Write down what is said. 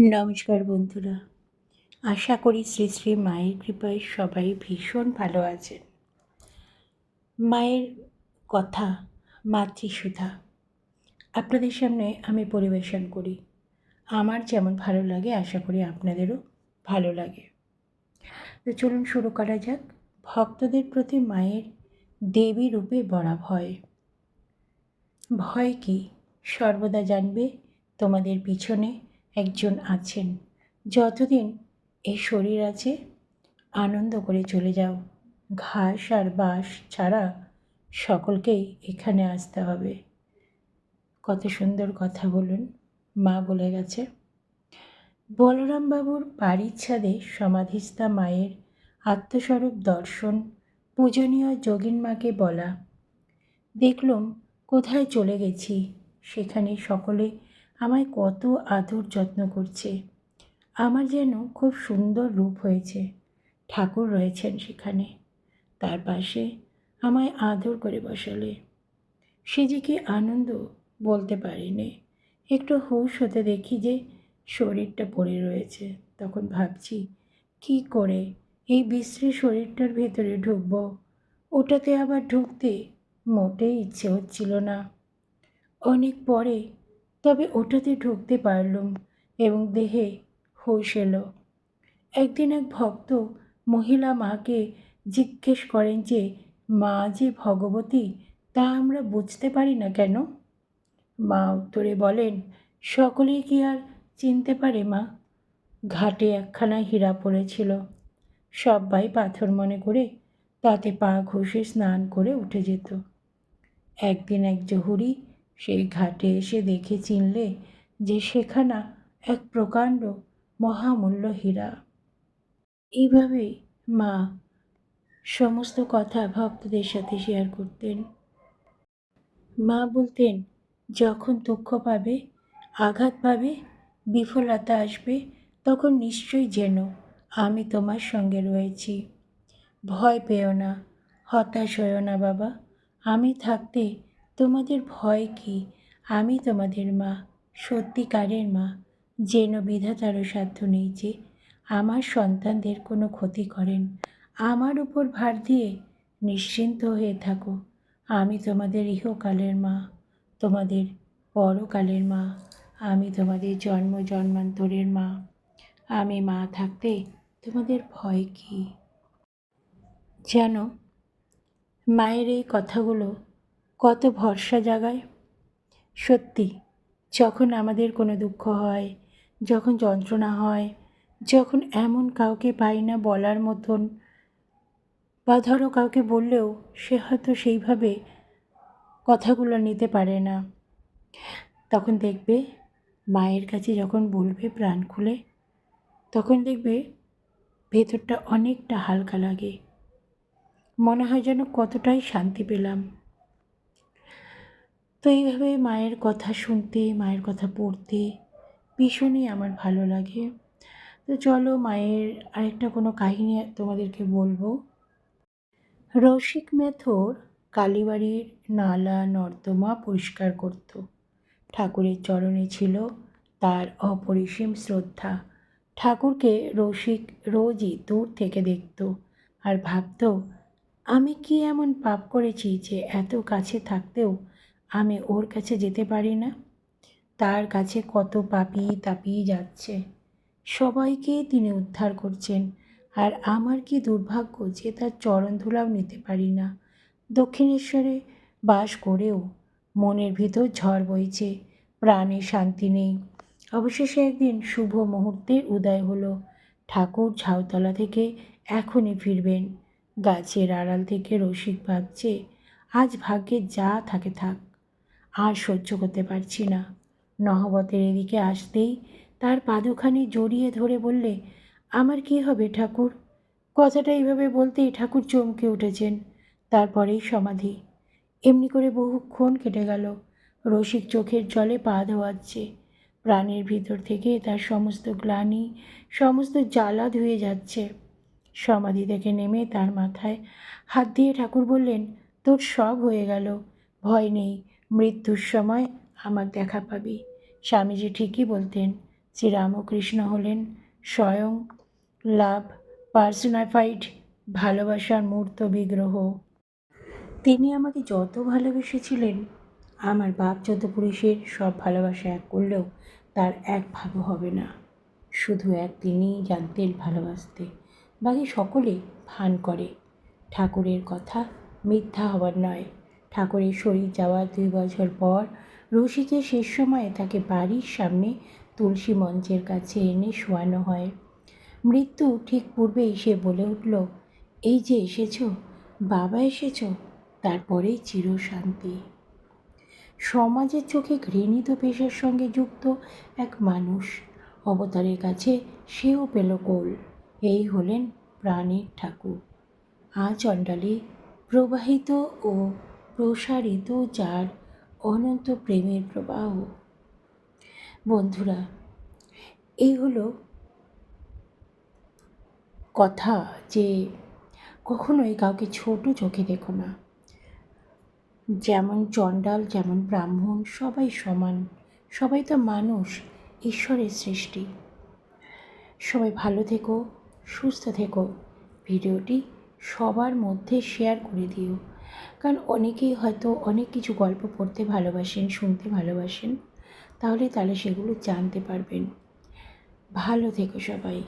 নমস্কার বন্ধুরা। আশা করি শ্রী শ্রী মায়ের কৃপায় সবাই ভীষণ ভালো আছেন। মায়ের কথা, মাতৃসুধা, আপনাদের সামনে আমি পরিবেশন করি। আমার যেমন ভালো লাগে, আশা করি আপনাদেরও ভালো লাগে। তো চলুন শুরু করা যাক। ভক্তদের প্রতি মায়ের দেবী রূপে বড়া ভয়। ভয় কি? সর্বদা জানবে তোমাদের পিছনে একজন আছেন। যতদিন এই শরীর আছে, আনন্দ করে চলে যাও। ঘাস আর বাঁশ ছাড়া সকলকেই এখানে আসতে হবে। কত সুন্দর কথা বলুন, মা বলে গেছে। বলরামবাবুর বাড়ির ছাদে সমাধিস্থা মায়ের আত্মস্বরূপ দর্শন, পূজনীয় যোগিন মাকে বলা। দেখলুম, কোথায় চলে গেছি? সেখানে সকলে আমায় কত আদর যত্ন করছে। আমার যেন খুব সুন্দর রূপ হয়েছে। ঠাকুর রয়েছেন সেখানে। তার পাশে আমায় আদর করে বসালে। সে যে কি আনন্দ বলতে পারিনি। একটু হুশ হতে দেখি যে শরীরটা পড়ে রয়েছে। তখন ভাবছি, কি করে এই বিশ্রী শরীরটার ভেতরে ঢুকব? ওটাতে আবার ঢুকতে মোটেই ইচ্ছে হচ্ছিল না। অনেক পরে তবে ওটাতে ঢুকতে পারলুম এবং দেহে হুঁশ এলো। একদিন এক ভক্ত মহিলা মাকে জিজ্ঞেস করেন যে, মা, যে ভগবতী, তা আমরা বুঝতে পারি না কেন? মা উত্তরে বলেন সকলেই কি আর চিনতে পারে, মা? ঘাটে একখানা হীরা পড়েছিল। সবাই পাথর মনে করে তাতে পা ঘষে স্নান করে উঠে যেত। একদিন এক জহুরি সেই ঘাটে এসে দেখে চিনলে যে সেখানা এক প্রকাণ্ড মহামূল্য হীরা। এইভাবেই মা সমস্ত কথা ভক্তদের সাথে শেয়ার করতেন। মা বলতেন, যখন দুঃখ পাবে, আঘাত পাবে, বিফলতা আসবে, তখন নিশ্চয়ই যেন আমি তোমার সঙ্গে রয়েছি। ভয় পেও না, হতাশ হয়েও না বাবা, আমি থাকতে তোমাদের ভয় কি? আমি তোমাদের মা, সত্যিকারের মা। যেন বিধাতারও সাধ্য নেই যে, আমার সন্তানদের কোনো ক্ষতি করেন। আমার উপর ভার দিয়ে নিশ্চিন্ত হয়ে থাকো। আমি তোমাদের ইহকালের মা, তোমাদের পরকালের মা। আমি তোমাদের জন্ম জন্মান্তরের মা। আমি মা থাকতে তোমাদের ভয় কী? যেন মায়ের এই কথাগুলো কত ভরসা জাগায়। সত্যি, যখন আমাদের কোনো দুঃখ হয়, যখন যন্ত্রণা হয়, যখন এমন কাউকে পাই না বলার মতন, বা ধরো কাউকে বললেও সে হয়তো সেইভাবে কথাগুলো নিতে পারে না, তখন দেখবে মায়ের কাছে যখন বলবে প্রাণ খুলে, তখন দেখবে ভেতরটা অনেকটা হালকা লাগে। মনে হয় যেন কতটাই শান্তি পেলাম। তো এইভাবে মায়ের কথা শুনতে, মায়ের কথা পড়তে ভীষণই আমার ভালো লাগে। তো চলো মায়ের আরেকটা কোনো কাহিনী তোমাদেরকে বলব। রসিক মেথর কালীবাড়ির নালা নর্দমা পরিষ্কার করত। ঠাকুরের চরণে ছিল তার অপরিসীম শ্রদ্ধা। ঠাকুরকে রসিক রোজই দূর থেকে দেখত আর ভাবত, আমি কি এমন পাপ করেছি যে এত কাছে থাকতেও আমি ওর কাছে যেতে পারি না। তার কাছে কত পাপি তাপি যাচ্ছে। সবাইকে তিনি উদ্ধার করছেন। আর আমার কি দুর্ভাগ্য যে তার চরণ ধুলাও নিতে পারি না। দক্ষিণেশ্বরে বাস করেও মনের ভিতর ঝড় বইছে, প্রাণে শান্তি নেই। অবশেষে একদিন শুভ মুহূর্তের উদয় হলো। ঠাকুর ঝাউতলা থেকে এখনই ফিরবেন। গাছের আড়াল থেকে রসিক ভাবছে, আজ ভাগ্যে যা থাকে থাক। আর সহ্য করতে পারছি না। নহবতের এদিকে আসতেই তার পাদুখানি জড়িয়ে ধরে বললে, আমার কি হবে ঠাকুর? কথাটা এইভাবে বলতেই ঠাকুর চমকে উঠেছেন। তারপরেই সমাধি। এমনি করে বহুক্ষণ কেটে গেল। রসিক চোখের জলে পা ধোয়াচ্ছে। প্রাণের ভিতর থেকে তার সমস্ত গ্লানি, সমস্ত জ্বালা ধুয়ে যাচ্ছে। সমাধি থেকে নেমে তার মাথায় হাত দিয়ে ঠাকুর বললেন, তোর সব হয়ে গেল। ভয় নেই। মৃত্যুর সময় আমার দেখা পাবি। স্বামীজি ঠিকই বলতেন, শ্রীরামকৃষ্ণ হলেন স্বয়ং লাভ পার্সোনাফাইড ভালোবাসার মূর্ত বিগ্রহ। তিনি আমাকে যত ভালোবেসেছিলেন, আমার বাপ যত পুরুষের সব ভালোবাসা এক করলেও তার এক ভাগও হবে না। শুধু এক তিনিই জানতেন ভালোবাসতে, বাকি সকলে ভান করে। ঠাকুরের কথা মিথ্যা হবার নয়। ঠাকুরের শরীর যাওয়ার দুই বছর পর রসিকের শেষ সময়ে তাকে বাড়ির সামনে তুলসী মঞ্চের কাছে এনে শোয়ানো হয়। মৃত্যু ঠিক পূর্বেই সে বলে উঠল, এই যে এসেছ, বাবা এসেছ তারপরেই চিরশান্তি সমাজের চোখে ঘৃণিত পেশার সঙ্গে যুক্ত এক মানুষ, অবতারের কাছে সেও পেল কোল। এই হলেন প্রাণের ঠাকুর। আজ অণ্ডালে প্রবাহিত ও প্রসারিত যার অনন্ত প্রেমের প্রবাহ। বন্ধুরা, এই হলো কথা যে কখনোই কাউকে ছোট চোখে দেখো না। যেমন চণ্ডাল, যেমন ব্রাহ্মণ, সবাই সমান, সবাই তো মানুষ, ঈশ্বরের সৃষ্টি। সবাই ভালো থেকো, সুস্থ থেকো, ভিডিওটি সবার মধ্যে শেয়ার করে দিও। কারণ অনেকেই হয়তো অনেক কিছু গল্প পড়তে ভালোবাসেন, শুনতে ভালোবাসেন। তাহলে তাহলে সেগুলো জানতে পারবেন। ভালো থেকো সবাই।